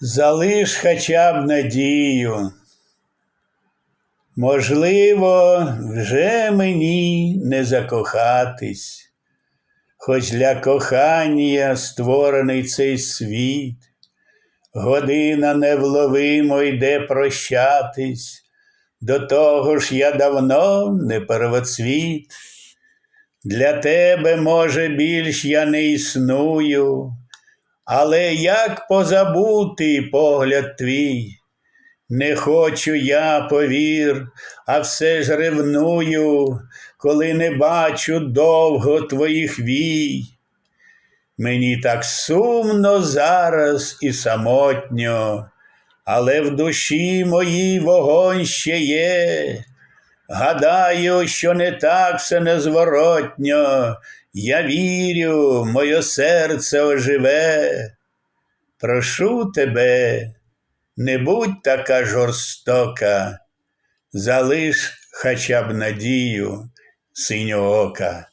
Залиш хоча б надію. Можливо, вже мені не закохатись, хоч для кохання створений цей світ, година невловимо йде прощатись, до того ж я давно не первоцвіт. Для тебе, може, більш я не існую, але як позабути погляд твій? Не хочу я, повір, а все ж ревную, коли не бачу довго твоїх вій. Мені так сумно зараз і самотньо, але в душі моїй вогонь ще є. Гадаю, що не так все незворотньо. Я вірю, моє серце оживе. Прошу тебе, не будь така жорстока, залиш хоча б надію синьоока.